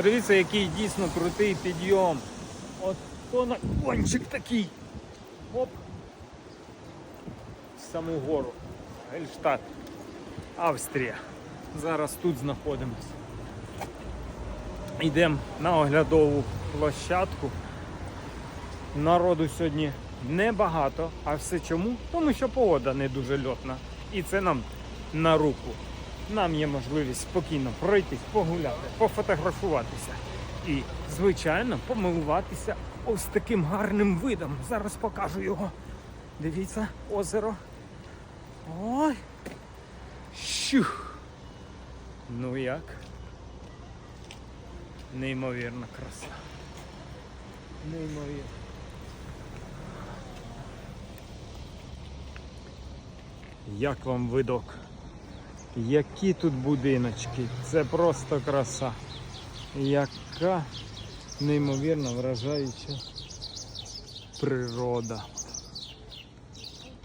Подивіться, який дійсно крутий підйом. От на кончик такий. Оп. В саму гору. Гельштадт. Австрія. Зараз тут знаходимося. Йдемо на оглядову площадку. Народу сьогодні небагато. А все чому? Тому що погода не дуже льотна. І це нам на руку. Нам є можливість спокійно пройтись, погуляти, пофотографуватися. І, звичайно, помилуватися ось таким гарним видом. Зараз покажу його. Дивіться, озеро. Ой. Щух. Ну як? Неймовірна краса. Неймовірно. Як вам видок? Які тут будиночки? Це просто краса. Яка неймовірно вражаюча природа.